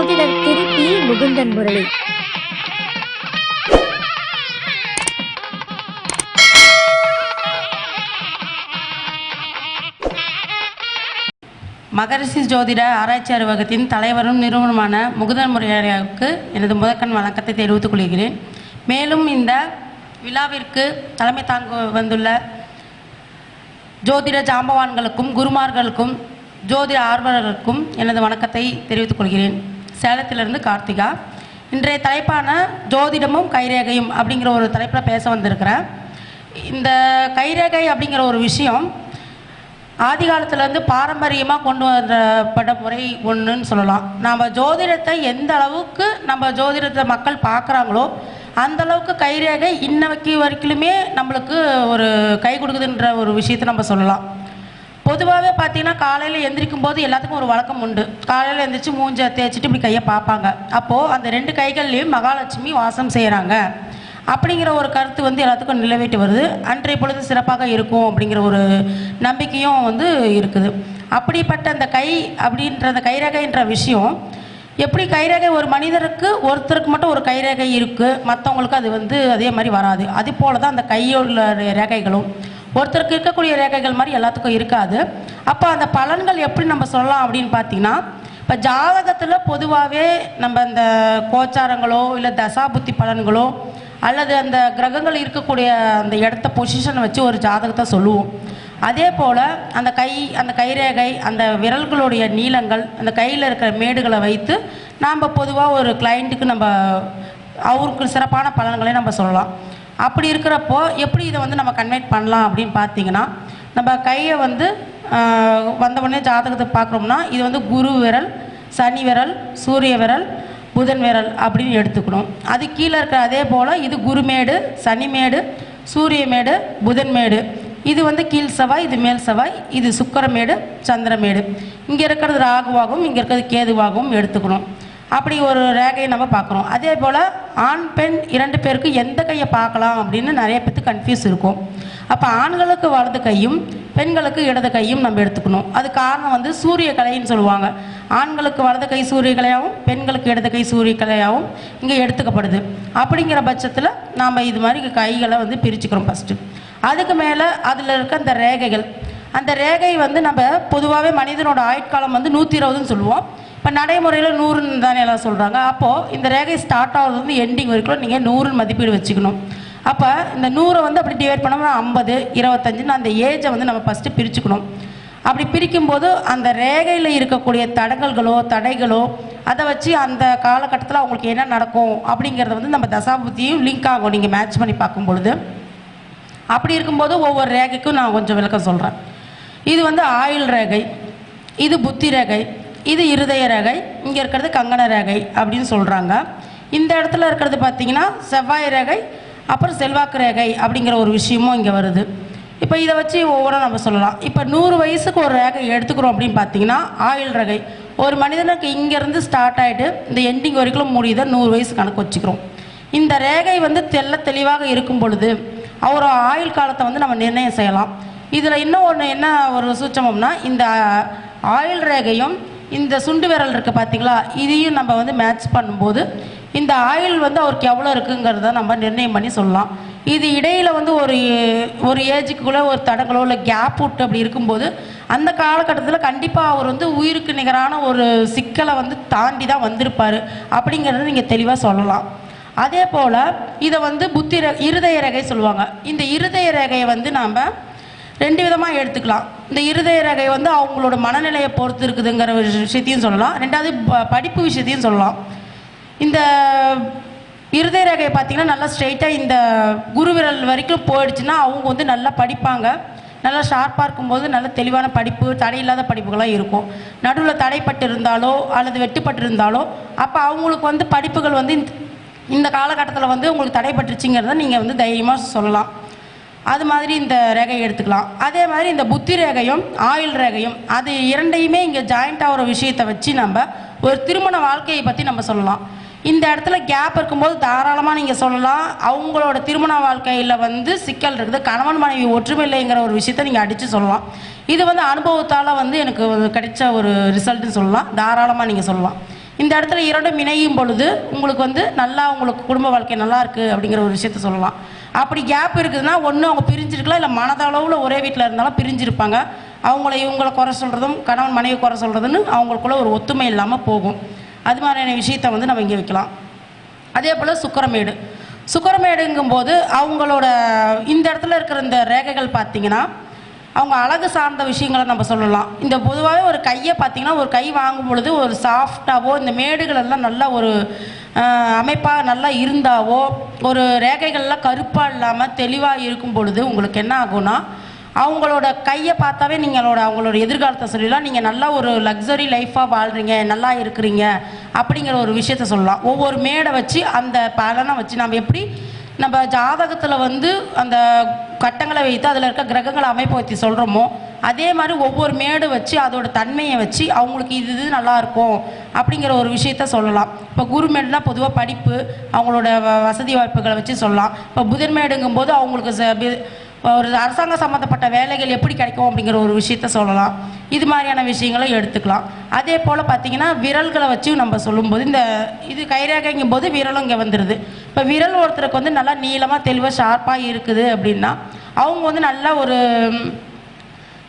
ஜோதிடர் திருப்பி முகுந்தன் முரளி. மகரிஷி ஜோதிட ஆராய்ச்சி அலுவலகத்தின் தலைவரும் நிறுவனமான முகுதன் முறையாருக்கு எனது முதற்கண் வணக்கத்தை தெரிவித்துக் கொள்கிறேன். மேலும் இந்த விழாவிற்கு தலைமை தாங்க வந்துள்ள ஜோதிட ஜாம்பவான்களுக்கும் குருமார்களுக்கும் ஜோதிட ஆர்வலர்களுக்கும் எனது வணக்கத்தை தெரிவித்துக் கொள்கிறேன். சேலத்திலிருந்து கார்த்திகா. இன்றைய தலைப்பான ஜோதிடமும் கைரேகையும் அப்படிங்கிற ஒரு தலைப்பில் பேச வந்திருக்கிறேன். இந்த கைரேகை அப்படிங்கிற ஒரு விஷயம் ஆதி காலத்துலேருந்து பாரம்பரியமாக கொண்டு வரப்பட்ட முறை ஒன்றுன்னு சொல்லலாம். நம்ம ஜோதிடத்தை எந்த அளவுக்கு நம்ம ஜோதிடத்தை மக்கள் பார்க்குறாங்களோ அந்த அளவுக்கு கைரேகை இன்னைக்கு வரைக்குமே நம்மளுக்கு ஒரு கை கொடுக்குதுன்ற ஒரு விஷயத்தை நம்ம சொல்லலாம். பொதுவாகவே பார்த்தீங்கன்னா காலையில் எந்திரிக்கும் போது எல்லாத்துக்கும் ஒரு வழக்கம் உண்டு. காலையில் எந்திரிச்சு மூஞ்ச தேய்ச்சிட்டு இப்படி கையை பார்ப்பாங்க. அப்போது அந்த ரெண்டு கைகள்லேயும் மகாலட்சுமி வாசம் செய்கிறாங்க அப்படிங்கிற ஒரு கருத்து வந்து எல்லாத்துக்கும் நிலவிட்டு வருது. அன்றைய பொழுது சிறப்பாக இருக்கும் அப்படிங்கிற ஒரு நம்பிக்கையும் வந்து இருக்குது. அப்படிப்பட்ட அந்த கை அப்படின்ற அந்த கைரேகைன்ற விஷயம் எப்படி கைரேகை ஒரு மனிதருக்கு ஒருத்தருக்கு மட்டும் ஒரு கைரேகை இருக்குது மற்றவங்களுக்கு அது வந்து அதே மாதிரி வராது. அது போல தான் அந்த கையுள்ள ரேகைகளும். ஒருத்தருக்கு இருக்கக்கூடிய ரேகைகள் மாதிரி எல்லாத்துக்கும் இருக்காது. அப்போ அந்த பலன்கள் எப்படி நம்ம சொல்லலாம் அப்படின்னு பார்த்தீங்கன்னா இப்போ ஜாதகத்தில் பொதுவாகவே நம்ம இந்த கோச்சாரங்களோ இல்லை தசாபுத்தி பலன்களோ அல்லது அந்த கிரகங்கள் இருக்கக்கூடிய அந்த இடத்த பொசிஷனை வச்சு ஒரு ஜாதகத்தை சொல்லுவோம். அதே போல் அந்த கை அந்த கைரேகை அந்த விரல்களுடைய நீளங்கள் அந்த கையில் இருக்கிற மேடுகளை வைத்து நாம் பொதுவாக ஒரு கிளைண்ட்டுக்கு நம்ம அவருக்கு சிறப்பான பலன்களை நம்ம சொல்லலாம். அப்படி இருக்கிறப்போ எப்படி இதை வந்து நம்ம கன்வெர்ட் பண்ணலாம் அப்படின்னு பார்த்தீங்கன்னா நம்ம கையை வந்து வந்த உடனே ஜாதகத்தை பார்க்குறோம்னா இது வந்து குரு விரல் சனி விரல் சூரிய விரல் புதன் விரல் அப்படின்னு எடுத்துக்கணும். அது கீழே இருக்கிற அதே போல் இது குருமேடு சனிமேடு சூரியமேடு புதன்மேடு இது வந்து கீழ் செவ்வாய் இது மேல் செவ்வாய் இது சுக்கிரமேடு சந்திரமேடு இங்கே இருக்கிறது ராகுவாகவும் இங்கே இருக்கிறது கேதுவாகவும் எடுத்துக்கணும். அப்படி ஒரு ரேகையை நம்ம பார்க்குறோம். அதே போல் ஆண் பெண் இரண்டு பேருக்கு எந்த கையை பார்க்கலாம் அப்படின்னு நிறைய பேர்த்து கன்ஃபியூஸ் இருக்கும். அப்போ ஆண்களுக்கு வலது கையும் பெண்களுக்கு இடது கையும் நம்ம எடுத்துக்கணும். அது காரணம் வந்து சூரிய கலைன்னு சொல்லுவாங்க. ஆண்களுக்கு வலது கை சூரிய கலையாகவும் பெண்களுக்கு இடது கை சூரிய கலையாகவும் இங்கே எடுத்துக்கப்படுது. அப்படிங்கிற பட்சத்தில் நாம் இது மாதிரி கைகளை வந்து பிரிச்சுக்கிறோம் ஃபஸ்ட்டு அதுக்கு மேலே அதில் இருக்க அந்த ரேகைகள். அந்த ரேகை வந்து நம்ம பொதுவாகவே மனிதனோட ஆயுட்காலம் வந்து நூற்றி இருபதுன்னு சொல்லுவோம். இப்போ நடைமுறையில் நூறுன்னு தானே எல்லாம் சொல்கிறாங்க அப்போது இந்த ரேகை ஸ்டார்ட் ஆகுறது வந்து எண்டிங் வரைக்கும் நீங்கள் நூறுன்னு மதிப்பீடு வச்சுக்கணும். அப்போ இந்த நூறை வந்து அப்படி டிவைட் பண்ணோம்னா ஐம்பது இருபத்தஞ்சுன்னு அந்த ஏஜை வந்து நம்ம ஃபஸ்ட்டு பிரிச்சுக்கணும். அப்படி பிரிக்கும்போது அந்த ரேகையில் இருக்கக்கூடிய தடங்கல்களோ தடைகளோ அதை வச்சு அந்த காலகட்டத்தில் அவங்களுக்கு என்ன நடக்கும் அப்படிங்கிறத வந்து நம்ம தசாபுத்தியும் லிங்க் ஆகும். நீங்கள் மேட்ச் பண்ணி பார்க்கும் பொழுது அப்படி இருக்கும்போது ஒவ்வொரு ரேகைக்கும் நான் கொஞ்சம் விளக்கம் சொல்கிறேன் இது வந்து ஆயுள் ரேகை இது புத்தி ரேகை இது இருதய ரேகை இங்கே இருக்கிறது கங்கண ரேகை அப்படின்னு சொல்கிறாங்க இந்த இடத்துல இருக்கிறது பார்த்திங்கன்னா செவ்வாய் ரேகை அப்புறம் செல்வாக்கு ரேகை அப்படிங்கிற ஒரு விஷயமும் இங்கே வருது. இப்போ இதை வச்சு ஒவ்வொன்றும் நம்ம சொல்லலாம். இப்போ நூறு வயசுக்கு ஒரு ரேகை எடுத்துக்கிறோம் அப்படின்னு பார்த்தீங்கன்னா ஆயுள் ரேகை. ஒரு மனிதனுக்கு இங்கேருந்து ஸ்டார்ட் ஆகிட்டு இந்த எண்டிங் வரைக்கும் முடியுதை நூறு வயசு கணக்கு வச்சுக்கிறோம். இந்த ரேகை வந்து தெள்ள தெளிவாக இருக்கும் பொழுது அவர் ஆயுள் காலத்தை வந்து நம்ம நிர்ணயம் செய்யலாம். இதில் இன்னும் ஒன்று என்ன ஒரு சூட்சமம்னா இந்த ஆயுள் ரேகையும் இந்த சுண்டு விரல் இருக்குது பார்த்தீங்களா இதையும் நம்ம வந்து மேட்ச் பண்ணும்போது இந்த ஆயில் வந்து அவருக்கு எவ்வளோ இருக்குங்கிறத நம்ம நிர்ணயம் பண்ணி சொல்லலாம். இது இடையில் வந்து ஒரு ஒரு ஏஜுக்குள்ளே ஒரு தடங்களோ இல்லை கேப் விட்டு அப்படி இருக்கும்போது அந்த காலகட்டத்தில் கண்டிப்பாக அவர் வந்து உயிருக்கு நிகரான ஒரு சிக்கலை வந்து தாண்டி தான் வந்திருப்பார். அப்படிங்கிறத நீங்கள் தெளிவாக சொல்லலாம். அதே போல் இதை வந்து புத்தி இருதய ரேகை சொல்லுவாங்க. இந்த இருதய ரேகையை வந்து நாம் ரெண்டு விதமாக எடுத்துக்கலாம். இந்த இருதய ரகை வந்து அவங்களோட மனநிலையை பொறுத்து இருக்குதுங்கிற விஷயத்தையும் சொல்லலாம். ரெண்டாவது ப- படிப்பு விஷயத்தையும் சொல்லலாம். இந்த இருதய ரகை பார்த்தீங்கன்னா நல்லா ஸ்ட்ரெயிட்டாக இந்த குரு விரல் வரைக்கும் போயிடுச்சுன்னா அவங்க வந்து நல்லா படிப்பாங்க. நல்லா ஷார்ப்பாக இருக்கும்போது நல்ல தெளிவான படிப்பு தடையில்லாத படிப்புகளாக இருக்கும். நடுவில் தடைப்பட்டு இருந்தாலோ அல்லது வெட்டுப்பட்டு இருந்தாலோ அப்போ அவங்களுக்கு வந்து படிப்புகள் வந்து இந்த காலகட்டத்தில் வந்து உங்களுக்கு தடைப்பட்டுருச்சுங்கிறத நீங்கள் வந்து தைரியமாக சொல்லலாம். அது மாதிரி இந்த ரேகையை எடுத்துக்கலாம். அதே மாதிரி இந்த புத்தி ரேகையும் ஆயுள் ரேகையும் அது இரண்டையுமே இங்கே ஜாயிண்ட் ஆகிற விஷயத்தை வச்சு நம்ம ஒரு திருமண வாழ்க்கையை பற்றி நம்ம சொல்லலாம். இந்த இடத்துல கேப் இருக்கும்போது தாராளமாக நீங்கள் சொல்லலாம். அவங்களோட திருமண வாழ்க்கையில் வந்து சிக்கல் இருக்குது. கணவன் மனைவி ஒற்றுமை இல்லைங்கிற ஒரு விஷயத்தை நீங்கள் அடித்து சொல்லலாம். இது வந்து அனுபவத்தால் வந்து எனக்கு கிடைச்ச ஒரு ரிசல்ட்னு சொல்லலாம். தாராளமாக நீங்கள் சொல்லலாம். இந்த இடத்துல இரண்டும் இணையும் பொழுது உங்களுக்கு வந்து நல்லா உங்களுக்கு குடும்ப வாழ்க்கை நல்லா இருக்குது அப்படிங்கிற ஒரு விஷயத்த சொல்லலாம். அப்படி கேப் இருக்குதுன்னா ஒன்று அவங்க பிரிஞ்சிருக்கலாம் இல்லை மனதளவில் ஒரே வீட்டில் இருந்தாலும் பிரிஞ்சிருப்பாங்க. அவங்கள இவங்களை குறை சொல்கிறதும் கணவன் மனைவி குறை சொல்கிறதுன்னு அவங்களுக்குள்ள ஒரு ஒத்துமை இல்லாமல் போகும். அது மாதிரியான விஷயத்த வந்து நம்ம இங்கே வைக்கலாம். அதே போல் சுக்கரமேடு. சுக்கரமேடுங்கும்போது அவங்களோட இந்த இடத்துல இருக்கிற இந்த ரேகைகள் பார்த்தீங்கன்னா அவங்க அழகு சார்ந்த விஷயங்களை நம்ம சொல்லலாம். இந்த பொதுவாகவே ஒரு கையை பார்த்தீங்கன்னா ஒரு கை வாங்கும் பொழுது ஒரு சாஃப்டாகவோ இந்த மேடுகளெல்லாம் நல்ல நல்லா ஒரு அமைப்பாக நல்லா இருந்தாவோ ஒரு ரேகைகள்லாம் கருப்பாக இல்லாமல் தெளிவாக இருக்கும் பொழுது உங்களுக்கு என்ன ஆகும்னா அவங்களோட கையை பார்த்தாவே நீங்களோட அவங்களோட எதிர்காலத்தை சொல்லலாம் நீங்கள் நல்லா ஒரு லக்ஸரி லைஃப்பாக வாழ்கிறீங்க நல்லா இருக்கிறீங்க அப்படிங்கிற ஒரு விஷயத்த சொல்லலாம். ஒவ்வொரு மேடை வச்சு அந்த பலனை வச்சு நம்ம எப்படி நம்ம ஜாதகத்தில் வந்து அந்த கட்டங்களை வைத்து அதில் இருக்க கிரகங்களை அமைப்பை பற்றி சொல்கிறோமோ அதே மாதிரி ஒவ்வொரு மேடு வச்சு அதோட தன்மையை வச்சு அவங்களுக்கு இது இது நல்லாயிருக்கும் அப்படிங்கிற ஒரு விஷயத்த சொல்லலாம். இப்போ குருமேடுனா பொதுவாக படிப்பு அவங்களோட வ- வசதி வாய்ப்புகளை வச்சு சொல்லலாம். இப்போ புதன்மேடுங்கும்போது அவங்களுக்கு ச- ஒரு அரசாங்க சம்மந்தப்பட்ட வேலைகள் எப்படி கிடைக்கும் அப்படிங்கிற ஒரு விஷயத்த சொல்லலாம். இது மாதிரியான விஷயங்களை எடுத்துக்கலாம். அதே போல் பார்த்தீங்கன்னா விரல்களை வச்சு நம்ம சொல்லும்போது இந்த இது கைரேகைங்கும் போது விரலும் இங்கே வந்துடுது இப்போ விரல் ஒருத்தருக்கு வந்து நல்லா நீளமாக தெளிவாக ஷார்ப்பாக இருக்குது அப்படின்னா அவங்க வந்து நல்லா ஒரு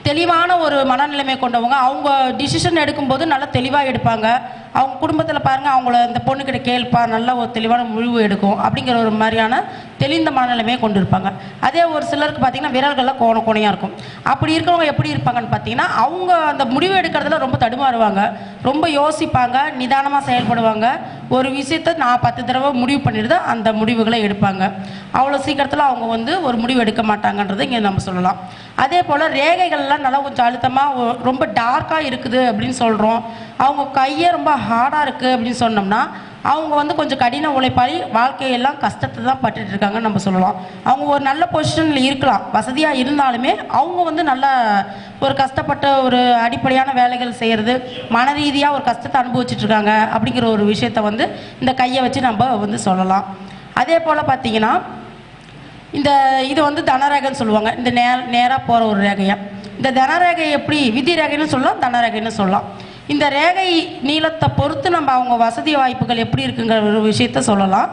தெளிவான ஒரு மனநிலைமை கொண்டவங்க. அவங்க டிசிஷன் எடுக்கும்போது நல்லா தெளிவாக எடுப்பாங்க. அவங்க குடும்பத்தில் பாருங்கள் அவங்கள இந்த பொண்ணுக்கிட்ட கேள்ப்பா நல்ல ஒரு தெளிவான முடிவு எடுக்கும் அப்படிங்கிற ஒரு மாதிரியான தெளிந்த மனநிலைமையை கொண்டு இருப்பாங்க அதே ஒரு சிலருக்கு பார்த்தீங்கன்னா விரல்கள்லாம் கோண கோணையாக இருக்கும். அப்படி இருக்கிறவங்க எப்படி இருப்பாங்கன்னு பார்த்தீங்கன்னா அவங்க அந்த முடிவு எடுக்கிறதுல ரொம்ப தடுமாறுவாங்க. ரொம்ப யோசிப்பாங்க நிதானமாக செயல்படுவாங்க. ஒரு விஷயத்தை நான் பத்து தடவை முடிவு பண்ணிட்டு தான் அந்த முடிவுகளை எடுப்பாங்க. அவ்வளோ சீக்கிரத்தில் அவங்க வந்து ஒரு முடிவு எடுக்க மாட்டாங்கன்றதை இங்கே நம்ம சொல்லலாம். அதே போல் ரேகைகள்லாம் நல்லா கொஞ்சம் அழுத்தமாக ரொம்ப டார்க்காக இருக்குது அப்படின்னு சொல்கிறோம் அவங்க கையே ரொம்ப ஹார்டாக இருக்குது அப்படின்னு சொன்னோம்னா அவங்க வந்து கொஞ்சம் கடின உழைப்பாளி வாழ்க்கையெல்லாம் கஷ்டத்தை தான் பட்டுட்டு இருக்காங்கன்னு நம்ம சொல்லலாம். அவங்க ஒரு நல்ல பொசிஷனில் இருக்கலாம். வசதியாக இருந்தாலுமே அவங்க வந்து நல்ல ஒரு கஷ்டப்பட்ட ஒரு அடிப்படையான வேலைகள் செய்கிறது மன ரீதியாக ஒரு கஷ்டத்தை அனுபவிச்சுட்டு இருக்காங்க அப்படிங்கிற ஒரு விஷயத்த வந்து இந்த கையை வச்சு நம்ம வந்து சொல்லலாம். அதே போல் பார்த்தீங்கன்னா இந்த இது வந்து தனரேகைன்னு சொல்லுவாங்க. இந்த நே நேராக போகிற ஒரு ரேகையாக இந்த தனரேகை எப்படி விதி ரேகைன்னு சொல்லலாம் தனரேகைன்னு சொல்லலாம். இந்த ரேகை நீளத்தை பொறுத்து நம்ம அவங்க வசதி வாய்ப்புகள் எப்படி இருக்குங்கிற ஒரு விஷயத்த சொல்லலாம்.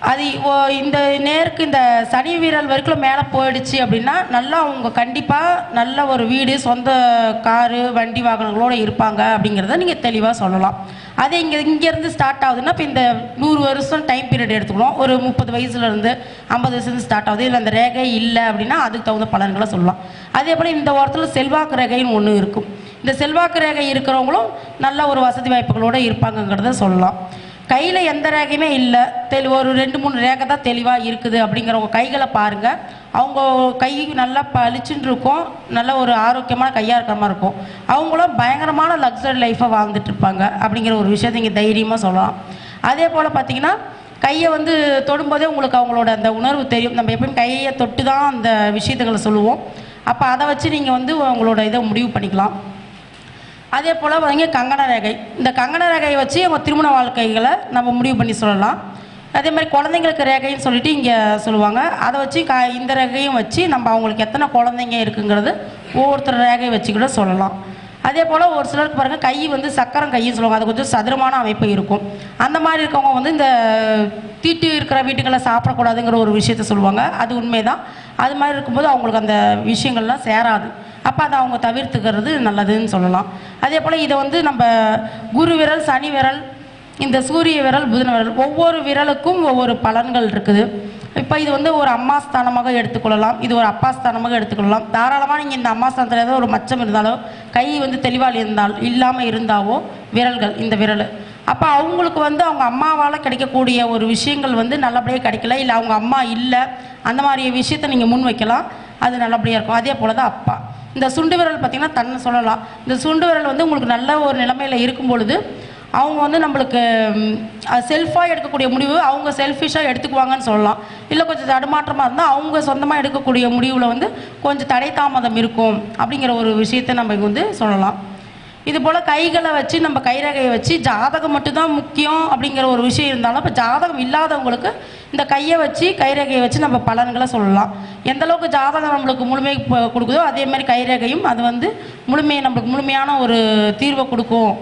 அது ஓ- இந்த நேருக்கு இந்த சனி வீரல் வரைக்கும் மேலே போயிடுச்சு அப்படின்னா நல்லா அவங்க கண்டிப்பாக நல்ல ஒரு வீடு சொந்த காரு வண்டி வாகனங்களோடு இருப்பாங்க அப்படிங்கிறத நீங்கள் தெளிவாக சொல்லலாம். அதே இங்கே இங்கேருந்து ஸ்டார்ட் ஆகுதுன்னா இப்போ இந்த நூறு வருஷம் டைம் பீரியட் எடுத்துக்கணும். ஒரு முப்பது வயசுலேருந்து ஐம்பது வயசுலேருந்து ஸ்டார்ட் ஆகுது. இல்லை அந்த ரேகை இல்லை அப்படின்னா அதுக்கு தகுந்த பலன்களை சொல்லலாம். அதே போல் இந்த ஓரத்தில் செல்வாக்கு ரேகைன்னு ஒன்று இருக்கும். இந்த செல்வாக்கு ரேகை இருக்கிறவங்களும் நல்ல ஒரு வசதி வாய்ப்புகளோடு இருப்பாங்கங்கிறத சொல்லலாம். கையில் எந்த ரேகையுமே இல்லை. தெளி ஒரு ரெண்டு மூணு ரேகை தான் தெளிவாக இருக்குது அப்படிங்கிறவங்க கைகளை பாருங்கள் அவங்க கை நல்லா பளிச்சுன்னு இருக்கும். நல்ல ஒரு ஆரோக்கியமான கையாக இருக்கிற மாதிரி இருக்கும். அவங்களும் பயங்கரமான லக்ஸரி லைஃப்பை வாழ்ந்துட்டு இருப்பாங்க அப்படிங்கிற ஒரு விஷயத்தை இங்கே தைரியமாக சொல்லலாம். அதே போல் பார்த்தீங்கன்னா கையை வந்து தொடும்போதே உங்களுக்கு அவங்களோட அந்த உணர்வு தெரியும். நம்ம எப்பயும் கையை தொட்டு தான் அந்த விஷயத்துகளை சொல்லுவோம். அப்போ அதை வச்சு நீங்கள் வந்து உங்களோட இதை முடிவு பண்ணிக்கலாம். அதே போல் வந்து கங்கண ரேகை. இந்த கங்கண ரேகையை வச்சு அவங்க திருமண வாழ்க்கைகளை நம்ம முடிவு பண்ணி சொல்லலாம். அதே மாதிரி குழந்தைங்களுக்கு ரேகைன்னு சொல்லிட்டு இங்கே சொல்லுவாங்க. அதை வச்சு க இந்த ரேகையும் வச்சு நம்ம அவங்களுக்கு எத்தனை குழந்தைங்க இருக்குங்கிறது ஒவ்வொருத்தர் ரேகையை வச்சு கூட சொல்லலாம். அதே போல் ஒரு சிலருக்கு பாருங்கள் கை வந்து சக்கரம் கைன்னு சொல்லுவாங்க. அது கொஞ்சம் சதுரமான அமைப்பு இருக்கும். அந்த மாதிரி இருக்கவங்க வந்து இந்த தீட்டு இருக்கிற வீட்டுகளில் சாப்பிடக்கூடாதுங்கிற ஒரு விஷயத்த சொல்லுவாங்க. அது உண்மைதான். அது மாதிரி இருக்கும்போது அவங்களுக்கு அந்த விஷயங்கள்லாம் சேராது. அப்போ அதை அவங்க தவிர்த்துக்கிறது நல்லதுன்னு சொல்லலாம். அதே போல் இதை வந்து நம்ம குரு விரல் சனி விரல் இந்த சூரிய விரல் புதன விரல் ஒவ்வொரு விரலுக்கும் ஒவ்வொரு பலன்கள் இருக்குது. இப்போ இது வந்து ஒரு அம்மா ஸ்தானமாக எடுத்துக்கொள்ளலாம். இது ஒரு அப்பா ஸ்தானமாக எடுத்துக்கொள்ளலாம். தாராளமாக நீங்கள் இந்த அம்மா ஸ்தானத்தில் ஏதோ ஒரு மச்சம் இருந்தாலோ கை வந்து தெளிவாக இருந்தால் இல்லாமல் இருந்தாவோ விரல்கள் இந்த விரல். அப்போ அவங்களுக்கு வந்து அவங்க அம்மாவால் கிடைக்கக்கூடிய ஒரு விஷயங்கள் வந்து நல்லபடியாக கிடைக்கல. இல்லை அவங்க அம்மா இல்லை அந்த மாதிரி விஷயத்தை நீங்கள் முன் வைக்கலாம் அது நல்லபடியாக இருக்கும். அதே போல் தான் அப்பா. இந்த சுண்டு விரல் பார்த்திங்கன்னா தன்னை சொல்லலாம். இந்த சுண்டு விரல் வந்து உங்களுக்கு நல்ல ஒரு நிலைமையில் இருக்கும் பொழுது அவங்க வந்து நம்மளுக்கு செல்ஃபாக எடுக்கக்கூடிய முடிவு அவங்க செல்ஃபிஷாக எடுத்துக்குவாங்கன்னு சொல்லலாம். இல்லை கொஞ்சம் தடுமாற்றமாக இருந்தால் அவங்க சொந்தமாக எடுக்கக்கூடிய முடிவில் வந்து கொஞ்சம் தடை தாமதம் இருக்கும் அப்படிங்கிற ஒரு விஷயத்தை நம்ம வந்து சொல்லலாம். இது போல் கைகளை வச்சு நம்ம கைரகையை வச்சு ஜாதகம் மட்டும்தான் முக்கியம் அப்படிங்கிற ஒரு விஷயம் இருந்தாலும் இப்போ ஜாதகம் இல்லாதவங்களுக்கு இந்த கையை வச்சு கைரகையை வச்சு நம்ம பலன்களை சொல்லலாம். எந்த அளவுக்கு ஜாதகம் நம்மளுக்கு முழுமை கொடுக்குதோ அதே மாதிரி கைரேகையும் அது வந்து முழுமையை நம்மளுக்கு முழுமையான ஒரு தீர்வை கொடுக்கும்.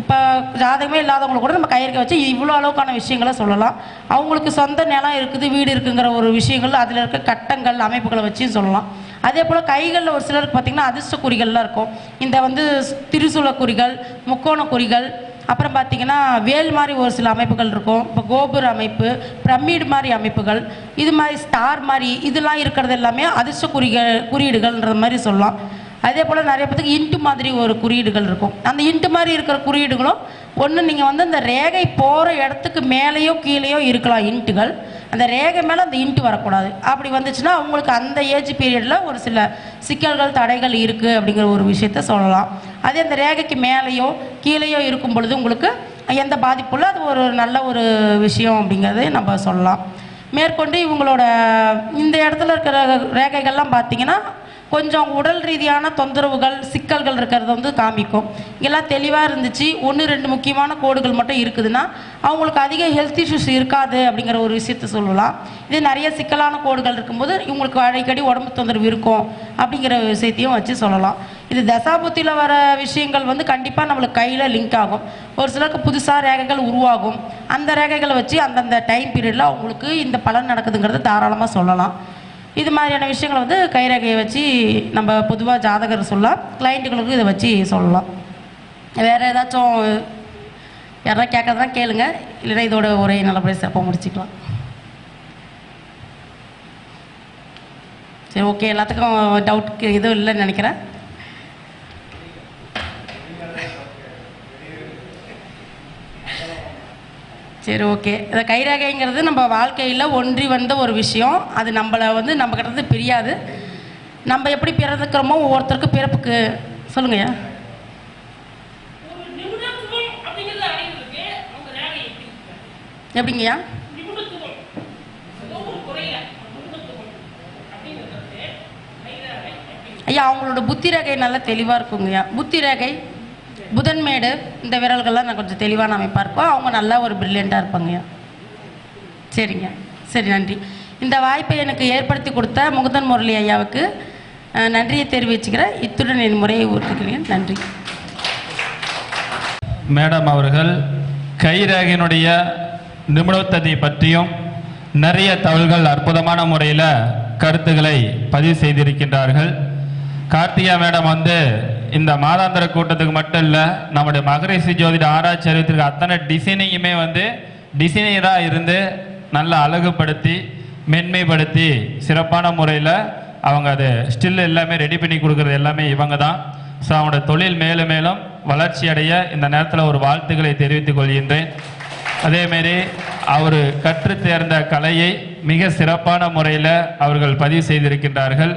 இப்போ ஜாதகமே இல்லாதவங்களுக்கு கூட நம்ம கையெழுக்க வச்சு இவ்வளோ அளவுக்கான விஷயங்களை சொல்லலாம். அவங்களுக்கு சொந்த நிலம் இருக்குது வீடு இருக்குங்கிற ஒரு விஷயங்கள் அதில் இருக்க கட்டங்கள் அமைப்புகளை வச்சும் சொல்லலாம். அதே போல் கைகளில் ஒரு சிலருக்கு பார்த்திங்கன்னா அதிர்ஷ்ட குறிகள்லாம் இருக்கும். இந்த வந்து திரிசூல குறிகள் முக்கோண குறிகள் அப்புறம் பார்த்திங்கன்னா வேல் மாதிரி ஒரு சில அமைப்புகள் இருக்கும். இப்போ கோபுர அமைப்பு பிரமிடு மாதிரி அமைப்புகள் இது மாதிரி ஸ்டார் மாதிரி இதெல்லாம் இருக்கிறது எல்லாமே அதிர்ஷ்ட குறிகள் குறியீடுகள்ன்ற மாதிரி சொல்லலாம். அதே போல் நிறைய பேத்துக்கு இன்ட்டு மாதிரி ஒரு குறியீடுகள் இருக்கும். அந்த இன்ட்டு மாதிரி இருக்கிற குறியீடுகளும் ஒன்று நீங்கள் வந்து அந்த ரேகை போகிற இடத்துக்கு மேலேயோ கீழேயோ இருக்கலாம் இன்ட்டுகள். அந்த ரேகை மேலே அந்த இன்ட்டு வரக்கூடாது. அப்படி வந்துச்சுன்னா அவங்களுக்கு அந்த ஏஜ் பீரியடில் ஒரு சில சிக்கல்கள் தடைகள் இருக்குது அப்படிங்கிற ஒரு விஷயத்த சொல்லலாம். அதே அந்த ரேகைக்கு மேலேயோ கீழேயோ இருக்கும் பொழுது உங்களுக்கு எந்த பாதிப்பும் இல்லை. அது ஒரு நல்ல ஒரு விஷயம் அப்படிங்கிறதே நம்ம சொல்லலாம். மேற்கொண்டு இவங்களோட இந்த இடத்துல இருக்கிற ரேகைகள்லாம் பார்த்தீங்கன்னா கொஞ்சம் உடல் ரீதியான தொந்தரவுகள் சிக்கல்கள் இருக்கிறத வந்து காமிக்கும். இங்கெல்லாம் தெளிவாக இருந்துச்சு. ஒன்று ரெண்டு முக்கியமான கோடுகள் மட்டும் இருக்குதுன்னா அவங்களுக்கு அதிக ஹெல்த் இஷ்யூஸ் இருக்காது அப்படிங்கிற ஒரு விஷயத்த சொல்லலாம். இது நிறைய சிக்கலான கோடுகள் இருக்கும்போது இவங்களுக்கு அடிக்கடி உடம்பு தொந்தரவு இருக்கும் அப்படிங்கிற விஷயத்தையும் வச்சு சொல்லலாம். இது தசாபுத்தியில் வர விஷயங்கள் வந்து கண்டிப்பாக நம்மளுக்கு கையில் லிங்க் ஆகும். ஒரு சிலருக்கு புதுசாக ரேகைகள் உருவாகும். அந்த ரேகைகளை வச்சு அந்தந்த டைம் பீரியடில் அவங்களுக்கு இந்த பலன் நடக்குதுங்கிறத தாராளமாக சொல்லலாம். இது மாதிரியான விஷயங்களை வந்து கைரேகையை வச்சு நம்ம பொதுவாக ஜாதகர் சொல்லலாம். கிளைண்ட்டுகளுக்கும் இதை வச்சு சொல்லலாம். வேறு ஏதாச்சும் யாராவது கேட்கறதுனா கேளுங்க. இல்லைன்னா இதோட ஒரே நல்லபடியாக சிறப்பாக முடிச்சுக்கலாம். சரி ஓகே எல்லாத்துக்கும் டவுட் எதுவும் இல்லைன்னு நினைக்கிறேன். சரி ஓகே இந்த கைரேகைங்கிறது நம்ம வாழ்க்கையில் ஒன்றி வந்த ஒரு விஷயம். அது நம்மளை வந்து நம்ம இருந்து பிரியாது. நம்ம எப்படி பிறந்துக்கிறோமோ ஒவ்வொருத்தருக்கும் பிறப்புக்கு சொல்லுங்கய்யா? எப்படிங்கய்யா? ஐயா அவங்களோட புத்தி ரேகை நல்லா தெளிவாக இருக்குங்கய்யா. புத்தி ரேகை புதன்மேடு இந்த விரல்கள்லாம் நான் கொஞ்சம் தெளிவான அமைப்பாக இருக்கும் அவங்க நல்லா ஒரு பிரில்லியண்ட்டாக இருப்பாங்கய்யா சரிங்க. சரி நன்றி. இந்த வாய்ப்பை எனக்கு ஏற்படுத்தி கொடுத்த முகுதன் முரளி ஐயாவுக்கு நன்றியை தெரிவிச்சுக்கிறேன். இத்துடன் என் முறையை ஊற்றுக்கிறேன் நன்றி. மேடம் அவர்கள் கைரேகையினுடைய நிபுணத்ததை பற்றியும் நிறைய தகவல்கள் அற்புதமான முறையில் கருத்துக்களை பதிவு செய்திருக்கின்றார்கள். கார்த்திகா மேடம் வந்து இந்த மாதாந்திர கூட்டத்துக்கு மட்டும் இல்லை நம்முடைய மகரிஷி ஜோதிட ஆராய்ச்சி அறிவித்திருக்க அத்தனை டிசைனிங்குமே வந்து டிசைனராக இருந்து நல்லா அழகுபடுத்தி மென்மைப்படுத்தி சிறப்பான முறையில் அவங்க அது ஸ்டில் எல்லாமே ரெடி பண்ணி கொடுக்குறது எல்லாமே இவங்க தான். ஸோ அவங்களோட தொழில் மேலும் மேலும் வளர்ச்சி அடைய இந்த நேரத்தில் ஒரு வாழ்த்துக்களை தெரிவித்துக் கொள்கின்றேன். அதேமாரி அவர் கற்று தேர்ந்த கலையை மிக சிறப்பான முறையில் அவர்கள் பதிவு செய்திருக்கின்றார்கள்.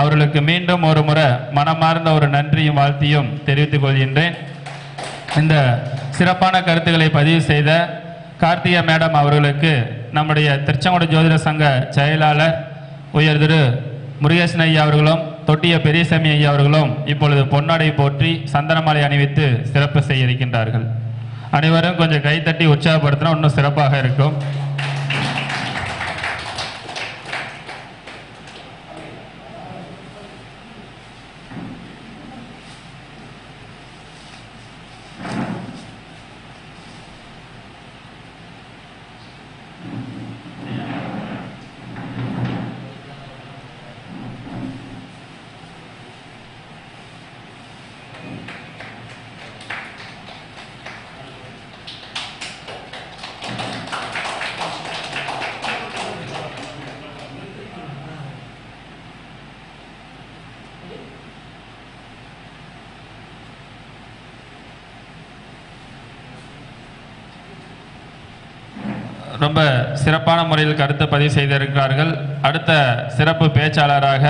அவர்களுக்கு மீண்டும் ஒரு முறை மனமார்ந்த ஒரு நன்றியும் வாழ்த்தியும் தெரிவித்துக் கொள்கின்றேன். இந்த சிறப்பான கருத்துக்களை பதிவு செய்த கார்த்திகா மேடம் அவர்களுக்கு நம்முடைய திருச்செங்கோடு ஜோதிட சங்க செயலாளர் உயர் திரு முருகேசன் ஐயா அவர்களும் தொட்டிய பெரியசாமி ஐயா அவர்களும் இப்பொழுது பொன்னாடை போற்றி சந்தனமாலை அணிவித்து சிறப்பு செய்ய இருக்கின்றார்கள். அனைவரும் கொஞ்சம் கைத்தட்டி உற்சாகப்படுத்தினா இன்னும் சிறப்பாக இருக்கும். ரொம்ப சிறப்பான முறையில் கருத்து பதிவு செய்திருக்கிறார்கள். அடுத்த சிறப்பு பேச்சாளராக